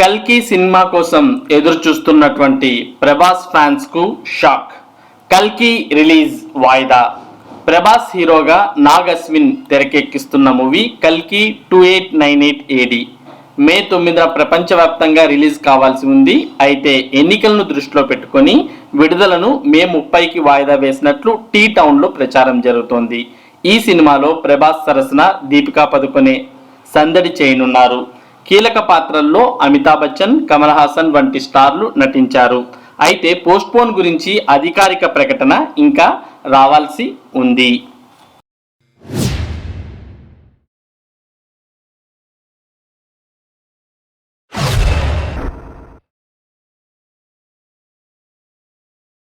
కల్కి సినిమా కోసం ఎదురు చూస్తున్నటువంటి ప్రభాస్ ఫ్యాన్స్కు షాక్. కల్కి రిలీజ్ వాయిదా. ప్రభాస్ హీరోగా నాగ్ అశ్విన్ తెరకెక్కిస్తున్న మూవీ కల్కి two eight nine eight AD May తొమ్మిదిన ప్రపంచవ్యాప్తంగా రిలీజ్ కావాల్సి ఉంది. అయితే ఎన్నికలను దృష్టిలో పెట్టుకొని విడుదలను మే ముప్పైకి వాయిదా వేసినట్లు టీ టౌన్లో ప్రచారం జరుగుతోంది. ఈ సినిమాలో ప్రభాస్ సరసన దీపికా పదుకొనే సందడి చేయనున్నారు. కీలక పాత్రల్లో అమితాబ్ బచ్చన్ కమల్ హాసన్ వంటి స్టార్లు నటించారు. అయితే పోస్ట్ పోన్ గురించి అధికారిక ప్రకటన ఇంకా రావాల్సి ఉంది.